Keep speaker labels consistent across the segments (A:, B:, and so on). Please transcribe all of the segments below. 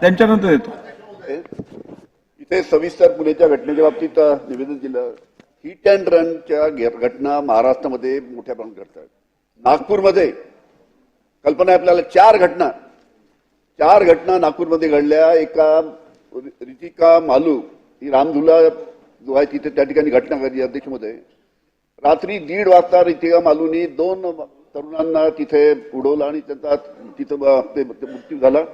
A: त्यांच्यानंतर येतो.
B: इथे सविस्तर पुण्याच्या घटनेच्या बाबतीत निवेदन दिलं. हिट अँड रनच्या घटना महाराष्ट्रामध्ये मोठ्या प्रमाणात घडतात. नागपूरमध्ये कल्पना आहे आपल्याला चार घटना. चार घटना नागपूरमध्ये घडल्या. एका रितिका मालू ही रामधुला जो आहे तिथे त्या ठिकाणी घटना घडली अध्यक्षमध्ये. रात्री दीड वाजता रितिका मालूनी दोन तरुणांना तिथे उडवलं आणि त्यांचा तिथं ते मृत्यू झाला.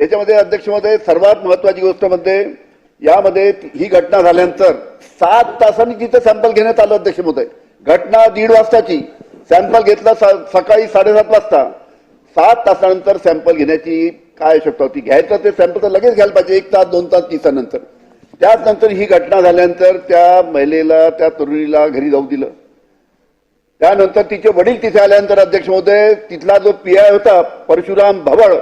B: याच्यामध्ये अध्यक्षमध्ये सर्वात महत्वाची गोष्ट म्हणजे यामध्ये ही घटना झाल्यानंतर सात तासांनी तिथे सॅम्पल घेण्यात आलं अध्यक्ष महोदय. घटना दीड वाजताची. सॅम्पल घेतला स- सकाळी साडेसात वाजता. सात तासानंतर सॅम्पल घेण्याची काय आवश्यकता होती? घ्यायचं ते सॅम्पल तर लगेच घ्यायला पाहिजे. एक तास दोन तास दिवसानंतर त्याच नंतर ही घटना झाल्यानंतर त्या महिलेला त्या तरुणीला घरी जाऊ दिलं. त्यानंतर तिचे वडील तिथे आल्यानंतर अध्यक्ष महोदय तिथला जो पी आय होता परशुराम भवळ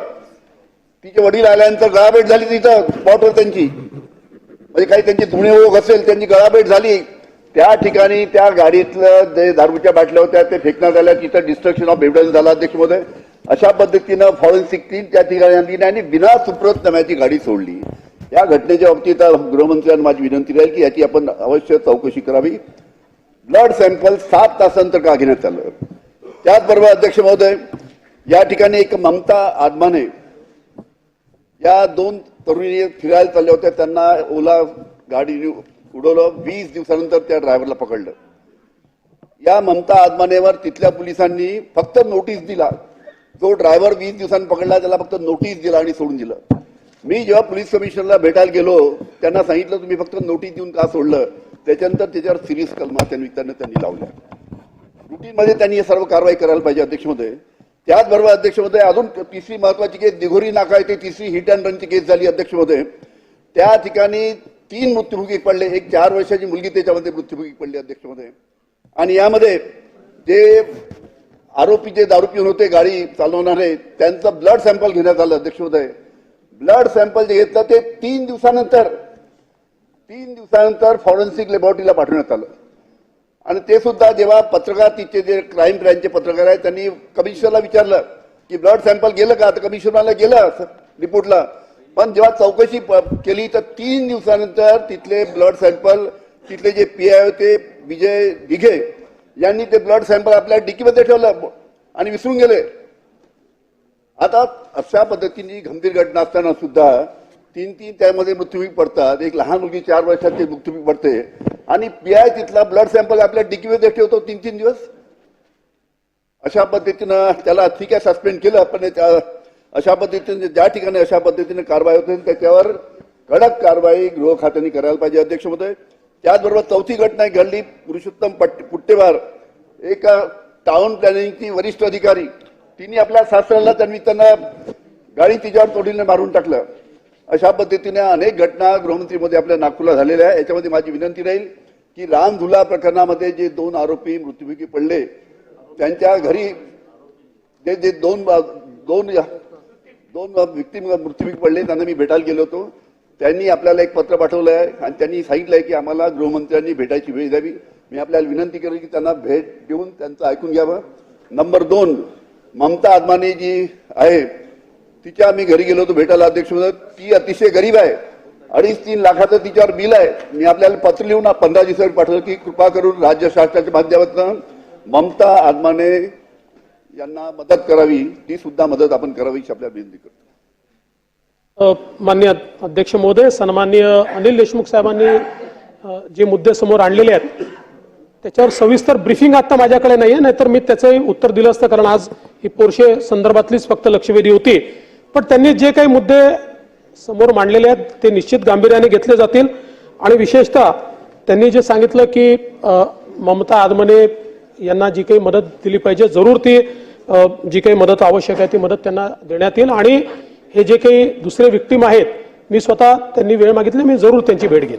B: तिचे वडील आल्यानंतर गळाभेट झाली तिथं स्पॉटवर त्यांची. म्हणजे काही त्यांची धुणे ओघ असेल त्यांची गळाभेट झाली. त्या ठिकाणी त्या गाडीतलं जे दारूच्या बाटल्या होत्या ते फेकण्यात आल्या. तिथं डिस्ट्रक्शन ऑफ एव्हिडन्स झाला अध्यक्ष महोदय अशा पद्धतीनं फॉरेन्सिक टीम त्या ठिकाणी आणली आणि बिना सुप्रत नव्याची गाडी सोडली. या घटनेच्या बाबतीत गृहमंत्र्यांना माझी विनंती राहील की याची आपण अवश्य चौकशी करावी. ब्लड सॅम्पल सात तासानंतर का घेण्यात आलं? त्याचबरोबर अध्यक्ष महोदय या ठिकाणी एक ममता आदमाने या दोन तरुणी फिरायला चालल्या होत्या. त्यांना ओला गाडीने उडवलं. वीस दिवसानंतर त्या ड्रायव्हरला पकडलं. या ममता आदमानेवर तिथल्या पोलिसांनी फक्त नोटीस दिला. जो ड्रायव्हर वीस दिवसांनी पकडला त्याला फक्त नोटीस दिला आणि सोडून दिलं. मी जेव्हा पोलीस कमिशनरला भेटायला गेलो त्यांना सांगितलं तुम्ही फक्त नोटीस देऊन का सोडलं? त्याच्यानंतर त्याच्यावर सिरियस कलमा त्या त्यांनी लावल्या. रुटीनमध्ये त्यांनी हे सर्व कारवाई करायला पाहिजे अध्यक्षमध्ये. त्याचबरोबर अध्यक्षमध्ये अजून तिसरी महत्वाची केस दिघोरी नाका येथे तिसरी हिट अँड रनची केस झाली अध्यक्षमध्ये. त्या ठिकाणी तीन मृत्युमुखी पडले. एक चार वर्षाची मुलगी त्याच्यामध्ये मृत्युमुखी पडली अध्यक्षमध्ये. आणि यामध्ये जे आरोपी जे दारू पिऊन होते गाडी चालवणारे त्यांचं ब्लड सॅम्पल घेण्यात आलं अध्यक्षमध्ये. ब्लड सॅम्पल जे घेतलं ते तीन दिवसानंतर तीन दिवसानंतर फॉरेन्सिक लॅबॉरेटरीला पाठवण्यात आलं. आणि ते सुद्धा जेव्हा पत्रकार तिथे जे क्राईम ब्रँचचे पत्रकार आहेत त्यांनी कमिशनरला विचारलं की ब्लड सॅम्पल गेलं का? तर कमिशनरला गेलं रिपोर्टला. पण जेव्हा चौकशी प- केली तर तीन दिवसानंतर तिथले ब्लड सॅम्पल तिथले जे पी आय होते विजय दिघे यांनी ते ब्लड सॅम्पल आपल्या डिकीमध्ये ठेवलं आणि विसरून गेले. आता अशा पद्धतीने गंभीर घटना असताना सुद्धा तीन तीन त्यामध्ये मृत्यूमुखी पडतात. एक लहान मुलगी चार वर्षाची मृत्यूमुखी पडते. आणि पीआय तिथला ब्लड सॅम्पल आपल्या डिकीमध्ये ठेवतो तीन तीन दिवस. अशा पद्धतीनं त्याला ठीक आहे सस्पेंड केलं पण त्या- अशा पद्धतीने ज्या ठिकाणी अशा पद्धतीने कारवाई होते त्याच्यावर कडक कारवाई गृह खात्याने करायला पाहिजे अध्यक्ष महोदय. त्याचबरोबर चौथी घटना घडली पुरुषोत्तम पट पुट्टेवार. एक टाउन प्लॅनिंगची वरिष्ठ अधिकारी तिने आपल्या सासऱ्याला त्यांनी त्यांना गाडी तिच्यावर तोडीने मारून टाकलं. अशा पद्धतीने अनेक घटना गृहमंत्रीमध्ये आपल्या नागपूरला झालेल्या आहे याच्यामध्ये माझी विनंती राहील की रामधुला प्रकरणामध्ये जे दोन आरोपी मृत्युमुखी पडले त्यांच्या घरी जे जे दोन दोन दोन व्यक्ती मृत्युमुखी पडले त्यांना मी भेटायला गेलो होतो. त्यांनी आपल्याला एक पत्र पाठवलं आहे आणि त्यांनी सांगितलंय की आम्हाला गृहमंत्र्यांनी भेटायची वेळ द्यावी. मी आपल्याला विनंती केली की त्यांना भेट देऊन त्यांचं ऐकून घ्यावं. नंबर दोन ममता आदमानी जी आहे. तिच्या आम्ही घरी गेलो होतो भेटायला अध्यक्ष ती अतिशय गरीब आहे. अडीच तीन लाखाचं तिच्यावर बिल आहे. मी आपल्याला पत्र लिहून पंधरा दिवसावर पाठवलं की कृपा करून राज्य शासनाच्या माध्यमातून ममता आदमाने यांना मदत करावी. ती सुद्धा मदत आपण करावी अशी आपल्याला विनंती करतो.
C: मान्य अध्यक्ष महोदय सन्माननीय अनिल देशमुख साहेबांनी जे मुद्दे समोर आणलेले आहेत त्याच्यावर सविस्तर ब्रीफिंग आता माझ्याकडे नाहीये नाहीतर मी त्याचंही उत्तर दिलं असतं कारण आज ही पोरशे संदर्भातलीच फक्त लक्षवेधी होती. पण त्यांनी जे काही मुद्दे समोर मांडलेले आहेत ते निश्चित गांभीर्याने घेतले जातील. आणि विशेषतः त्यांनी जे सांगितलं की ममता आदमने यांना जी काही मदत दिली पाहिजे जरूर ती जी काही मदत आवश्यक आहे ती मदत त्यांना देण्यात येईल. आणि हे जे काही दुसरे विक्टीम आहेत मी स्वतः त्यांनी वेळ मागितली मी जरूर त्यांची भेट घेईन.